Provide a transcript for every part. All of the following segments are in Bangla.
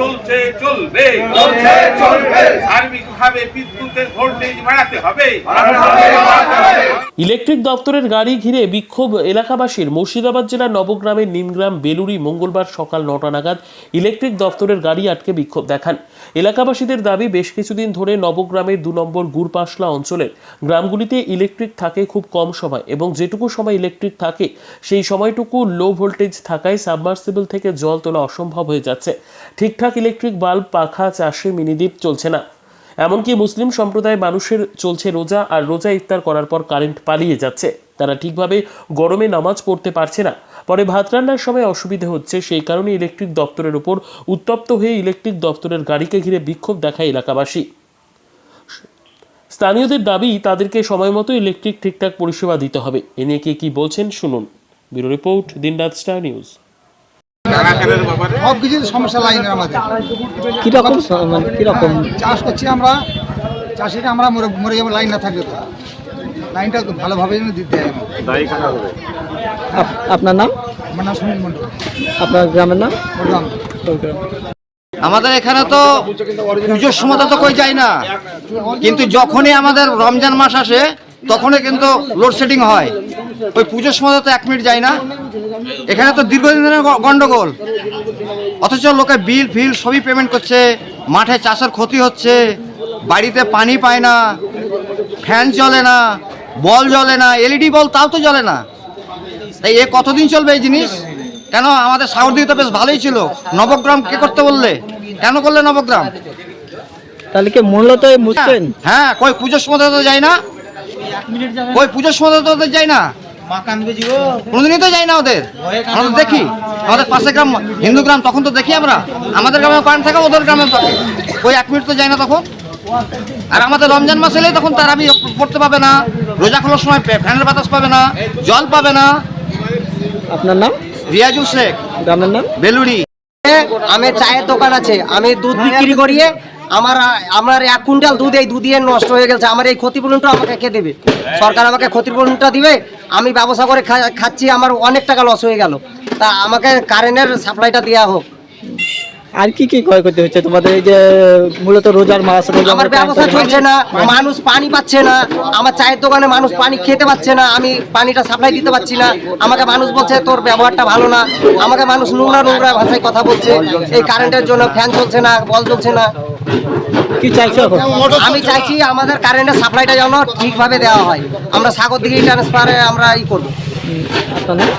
চলছে চলবে। চলছে চলবে। সার্বিকভাবে বিদ্যুতের ভোল্টেজ বাড়াতে হবে। ইলেকট্রিক দপ্তরের গাড়ি ঘিরে বিক্ষোভ এলাকাবাসীর মুর্শিদাবাদ জেলার নবগ্রামের নিমগ্রাম বেলুড়ি মঙ্গলবার সকাল নটা নাগাদ ইলেকট্রিক দপ্তরের গাড়ি আটকে বিক্ষোভ দেখান। এলাকাবাসীদের দাবি বেশ কিছুদিন ধরে নবগ্রামের দু নম্বর গুরপাশলা অঞ্চলের গ্রামগুলিতে ইলেকট্রিক থাকে খুব কম সময় এবং যেটুকু সময় ইলেকট্রিক থাকে সেই সময়টুকু লো ভোল্টেজ থাকায় সাবমার্সিবল থেকে জল তোলা অসম্ভব হয়ে যাচ্ছে। ঠিকঠাক ইলেকট্রিক বাল্ব, পাখা, চাষে, মিনিদ্বীপ চলছে না। এমনকি মুসলিম সম্প্রদায়ের মানুষের চলছে রোজা আর রোজা ইফতার করার পর কারেন্ট পালিয়ে যাচ্ছে। তারা ঠিকভাবে গরমে নামাজ পড়তে পারছে না। পরে ভাত রান্নার সময় অসুবিধে হচ্ছে, সেই কারণে ইলেকট্রিক দপ্তরের উপর উত্তপ্ত হয়ে ইলেকট্রিক দপ্তরের গাড়িকে ঘিরে বিক্ষোভ দেখায় এলাকাবাসী। স্থানীয়দের দাবি, তাদেরকে সময় মতো ইলেকট্রিক ঠিকঠাক পরিষেবা দিতে হবে। এ নিয়ে কে কি বলছেন, শুনুন। Bureau report, Dinraat star news. সব কিছু সমস্যা লাইনের আমাদের। কীরকম মানে কীরকম? চাষ করছি আমরা চাষিরা আমরা মরে মরে যাব লাইন না থাকলে তো। লাইনটা তো ভালোভাবে যেন দিতে হবে। আপনার নাম? আমার নাম সুনীল মন্ডল আপনার গ্রামের নাম? আমাদের এখানে তো পুজোর সময় তো কই যায় না। কিন্তু যখনই আমাদের রমজান মাস আসে তখনই কিন্তু লোডশেডিং হয়। ওই পুজোর সময় তো এক মিনিট যায় না। এখানে তো দীর্ঘদিন ধরে গন্ডগোল। অথচ লোকে বিল ফিল সবই পেমেন্ট করছে। মাঠে চাষের ক্ষতি হচ্ছে। বাড়িতে পানি পায় না। ফ্যান চলে না। বল জ্বলে না। এলইডি বল তাও তো জ্বলে না। তাই এ কতদিন চলবে এই জিনিস? কেন আমাদের সাউথ দিকে তো বেশ ভালোই ছিল। নবগ্রাম কে করতে বললে? কেন করলে নবগ্রাম? তাহলে কি মূলত এই হ্যাঁ কই পুজোর সময় তো যায় না? কই পুজোর সময় তো যায় না? কোনোদিনই তো যাই না ওদের। আমরা তো দেখি আমাদের পাশে গ্রাম হিন্দু গ্রাম তখন তো দেখি আমরা। আমাদের গ্রামে কারেন্ট থাকে ওদের গ্রামে থাকে। ওই এক মিনিট তো যায় না তখন। আর আমাদের রমজান মাস এলে তখন তার আমি পড়তে পাবে না রোজা খোলার সময় ফ্যানের বাতাস পাবে না জল পাবে না। আপনার নাম? রিয়াজুল শেখ। গ্রামের নাম? বেলুড়ি। আমি চায়ের দোকান আছে আমি দুধ বিক্রি করিয়ে আমার আমার এক কুইন্টাল দুধ এই দুধ নষ্ট হয়ে গেছে। আমার এই ক্ষতিপূরণটা আমাকে কে দেবে? সরকার আমাকে ক্ষতিপূরণটা দিবে? আমি ব্যবসা করে খাচ্ছি আমার অনেক টাকা লস হয়ে গেল। তা আমাকে কারেন্টের সাপ্লাইটা দেওয়া হোক। আর কি কি ক্ষয়ক্ষতি হচ্ছে? তোমাদের এই যে মূলত রোজার মাস আমার ব্যবসা চলছে না মানুষ পানি পাচ্ছে না আমার চায়ের দোকানে মানুষ পানি খেতে পাচ্ছে না আমি পানিটা সাপ্লাই দিতে পারছি না। আমাকে মানুষ বলছে তোর ব্যবহারটা ভালো না। আমাকে মানুষ নোংরা নোংরা ভাষায় কথা বলছে। এই কারেন্টের জন্য ফ্যান চলছে না বল চলছে না। কি চাইছো আমি চাইছি আমাদের কারেন্টের সাপ্লাইটা যেন ঠিকভাবে দেওয়া হয়। আমরা সাগর দিকে ট্রান্সফারে আমরা ই করব। আপনার নাম?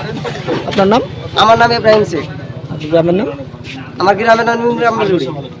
আপনার নাম? আমার নাম ইব্রাহিম শেখ। আপনার গ্রামের নাম? আমার গ্রামের নাম গ্রাম